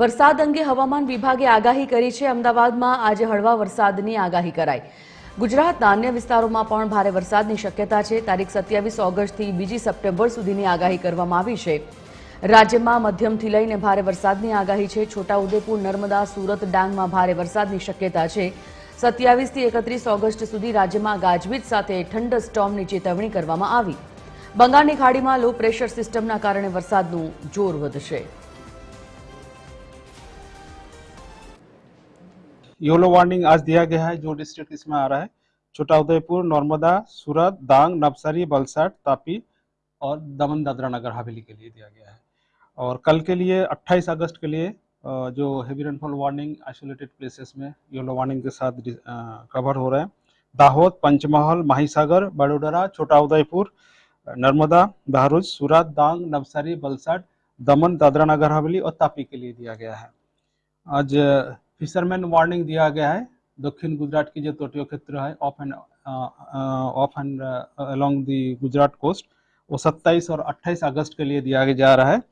વરસાદ અંગે હવામાન વિભાગે આગાહી કરી છે. અમદાવાદમાં આજે હળવા વરસાદની આગાહી કરાઈ. ગુજરાતના અન્ય વિસ્તારોમાં પણ ભારે વરસાદની શક્યતા છે. તારીખ સત્યાવીસ ઓગસ્ટથી બીજી સપ્ટેમ્બર સુધીની આગાહી કરવામાં આવી છે. રાજ્યમાં મધ્યમથી લઈને ભારે વરસાદની આગાહી છે. છોટાઉદેપુર, નર્મદા, સુરત ડાંગમાં ભારે વરસાદની શક્યતા છે. સત્યાવીસથી એકત્રીસ ઓગસ્ટ સુધી રાજ્યમાં ગાજવીજ સાથે ઠંડ સ્ટોર્મની ચેતવણી કરવામાં આવી. બંગાળની ખાડીમાં લો પ્રેશર સિસ્ટમના કારણે વરસાદનું જોર વધશે. येलो वार्निंग आज दिया गया है, जो डिस्ट्रिक्ट इसमें आ रहा है। छोटा उदयपुर नर्मदा, सूरत, दांग, नवसारी वलसाड तापी और दमन, दादरा नगर हवेली के लिए दिया गया है। और कल के लिए 28 अगस्त के लिए जो heavy rainfall warning isolated places में येलो वार्निंग के साथ कवर हो रहे हैं। दाहोद, पंचमहल, माहीसागर, बड़ोदरा छोटा उदयपुर नर्मदा बहरोज सूरत, दांग, नवसारी वलसाड दमन, दादरा नगर हवेली और तापी के लिए दिया गया है। आज फिशरमैन वार्निंग दिया गया है। दक्षिण गुजरात की जो तटीय क्षेत्र है off and off and along the Gujarat coast वो 27 और 28 अगस्त के लिए दिया जा रहा है।